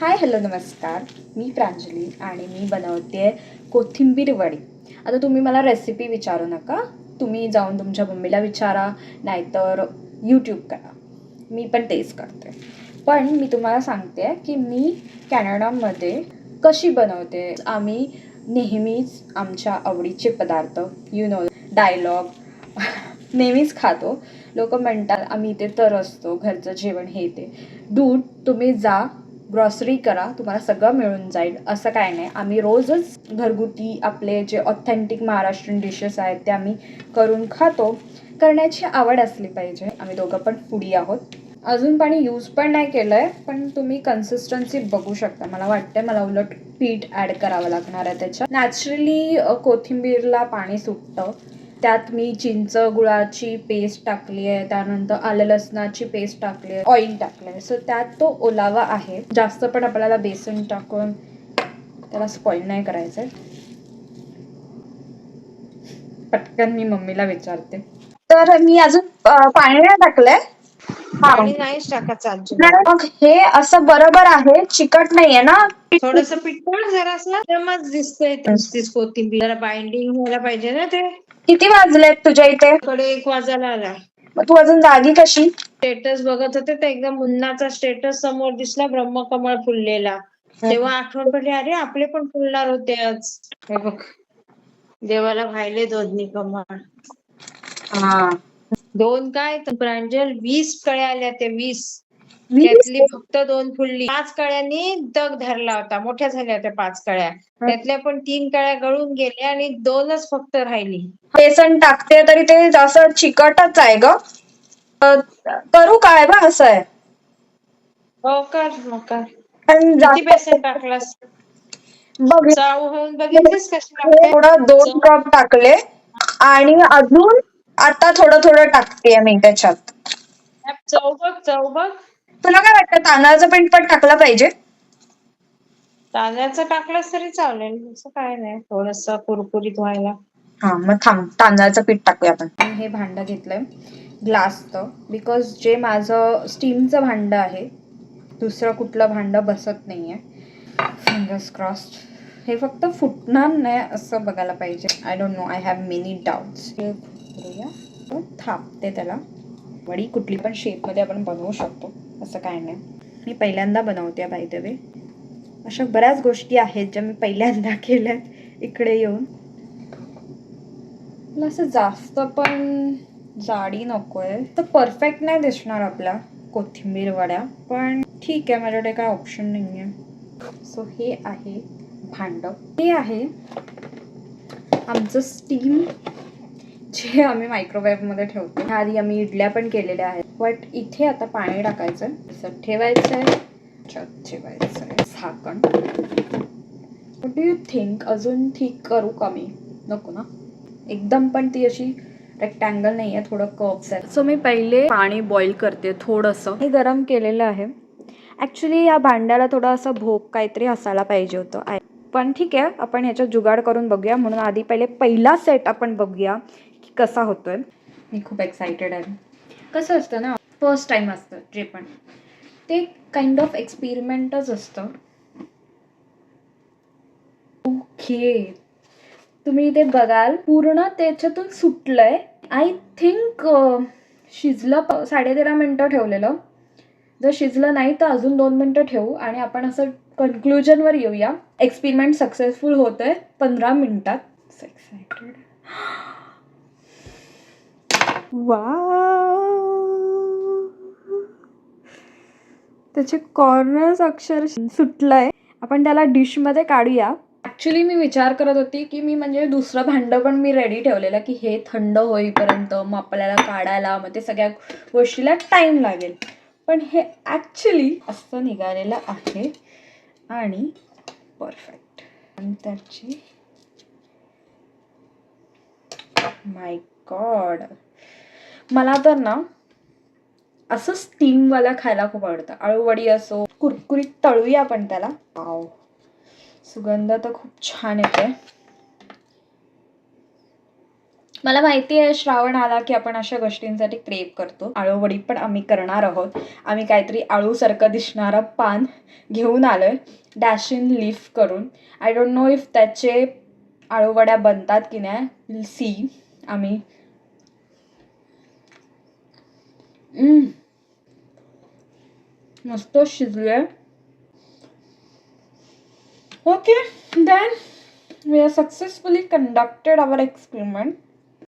Hi hello नमस्कार. मी प्रांजली आणि मी बनवते कोथिंबीर वडी. आता तुम्ही मला रेसिपी विचारू नका. तुम्ही जाऊन तुमच्या मम्मीला विचारा नाहीतर यूट्यूब करा. मी पण तेच करते. पण मी तुम्हाला सांगते की मी कॅनडामध्ये कशी बनवते. आम्ही नेहमीच आमच्या आवडीचे पदार्थ यु नो डायलॉग नेहमीच खातो. लोक म्हणतात आम्ही इथे तर असतो घरचं जेवण हे ते. डूड तुम्ही जा ग्रॉसरी करा तुम्हाला सगळं मिळून जाईल. असं काय नाही. आम्ही रोजच घरगुती आपले जे ऑथेंटिक महाराष्ट्रीयन डिशेस आहेत ते आम्ही करून खातो. करण्याची आवड असली पाहिजे. आम्ही दोघं पण फुडी आहोत. अजून पाणी यूज पण नाही केलं आहे पण तुम्ही कन्सिस्टन्सी बघू शकता. मला वाटतं मला उलट पीठ ॲड करावं लागणार आहे त्याच्यात. नॅचरली कोथिंबीरला पाणी सुटतं. त्यात मी चिंच गुळाची पेस्ट टाकली आहे. त्यानंतर आलं लसणाची पेस्ट टाकली आहे. ऑइल टाकलं आहे. सो त्यात तो ओलावा आहे. जास्त पण आपल्याला बेसन टाकून त्याला स्पॉइल नाही करायचं पटकन मी मम्मीला विचारते. तर मी अजून पाणी नाही टाकलंय. पाणी नाहीच टाकायचं अजिबात. नाही, मग हे असं बरोबर आहे चिकट नाहीये ना? थोडस पिठळ जरा असला तर मग दिसतंय कोथिंबीर. जरा बाइंडिंग व्हायला पाहिजे ना ते. किती वाजलेत तुझ्या इथे? कडे एक वाजायला आला. मग तू अजून जागी कशी? स्टेटस बघत होते तर एकदम मुन्नाचा स्टेटस समोर दिसला ब्रह्मकमळ फुललेला. तेव्हा आठवण पडली अरे आपले पण फुलणार होते आज. हे बघ. देवाला व्हायले दोन्ही कमळ. हा. दोन काय? तर प्रांजल वीस कळ्या आल्या त्या वीस? त्यातली फक्त दोन फुलली. पाच कळ्यांनी दग धरला होता. मोठ्या झाल्या होत्या पाच कळ्या. त्यातल्या पण तीन कळ्या गळून गेल्या आणि दोनच फक्त राहिली. बेसन टाकते तरी ते असं चिकटच आहे ग. करू काय बा असं आहे. हो कर मग कर. पण किती बेसन टाकलास? बघ होऊन बघितलीस कशी थोडं दोन कप टाकले. आणि अजून आता थोडं थोडं टाकते मी त्याच्यात. चव बघ चव बघ. तुला काय वाटतं तांदळाचं पीठ पण टाकलं पाहिजे? तांदळाचं टाकलंस तरी चालेल असं काय नाही थोडस कुरकुरीत व्हायला. हा मग थांब तांदळाचं पीठ टाकूया आपण. हे भांडं घेतलंय ग्लासचं बिकॉज जे माझं स्टीमचं भांडं आहे दुसरं कुठलं भांडं बसत नाहीये. फिंगर्स क्रॉस्ड हे फक्त फुटणार नाही असं बघायला पाहिजे. I don't know I have many doubts करूया. थापते त्याला. वडी कुठली पण शेपमध्ये आपण बनवू शकतो. असं काय नाही. मी पहिल्यांदा बनवते बाय द वे अशा बऱ्याच गोष्टी आहेत ज्या मी पहिल्यांदा केल्यात. इकडे येऊन. मला असं जास्त पण जाडी नको आहे तर परफेक्ट नाही दिसणार आपल्या कोथिंबीर वड्या पण ठीक आहे माझ्याकडे काय ऑप्शन नाही आहे सो हे आहे भांडं. हे आहे आमचं स्टीम जे आम्ही मायक्रोवेव्हमध्ये ठेवतो. ह्या आधी आम्ही इडल्या पण केलेल्या आहेत. बट इथे आता पाणी टाकायचं. असं ठेवायचं आहे. याच्यात ठेवायचं आहे. झाकण. वॉट डू यू थिंक अजून ठीक करू का मी? नको ना. एकदम पण ती अशी रेक्टँगल नाही आहे थोडं कप्स आहे सो मी पहिले पाणी बॉईल करते थोडंसं. हे गरम केलेलं आहे. ॲक्च्युली या भांड्याला थोडं असं भोग काहीतरी असायला पाहिजे होतं. पण ठीक आहे आपण ह्याच्यात जुगाड करून बघूया. म्हणून आधी पहिले पहिला सेट आपण बघूया. की कसा होतोय? मी खूप एक्सायटेड आहे. कसं असतं ना फर्स्ट टाइम असतं जे पण. ते काइंड ऑफ एक्सपेरिमेंटच असतं. ओके तुम्ही इथे बघाल पूर्ण त्याच्यातून सुटलंय. आय थिंक शिजलं साडेतेरा मिनटं ठेवलेलं. जर शिजलं नाही तर अजून दोन मिनटं ठेवू आणि आपण असं कन्क्लुजनवर येऊया. एक्सपेरिमेंट सक्सेसफुल होत आहे पंधरा मिनिटात. एक्सायटेड वा त्याचे कॉर्नर्स अक्षर सुटलंय. आपण त्याला डिशमध्ये काढूया. ॲक्च्युली मी विचार करत होती की मी म्हणजे दुसरं भांडं पण मी रेडी ठेवलेलं की हे थंड होईपर्यंत मग आपल्याला काढायला मग ते सगळ्या गोष्टीला टाईम लागेल. पण हे ॲक्च्युली असं निघालेलं आहे आणि परफेक्ट नंतरची माय गॉड मला तर ना असं स्टीमवाला खायला खूप आवडतं. आळूवडी असो कुरकुरीत तळूया आपण त्याला. पाव. सुगंध तर खूप छान येते मला माहिती आहे श्रावण आला की आपण अशा गोष्टींसाठी क्रेव करतो. आळूवडी पण आम्ही करणार आहोत. आम्ही काहीतरी आळूसारखं दिसणारं पान घेऊन आलो आहे डॅशिन लीफ करून. आय डोंट नो इफ त्याचे आळूवड्या बनतात की नाही. सी आम्ही मस्त शिजले okay then we have successfully conducted our experiment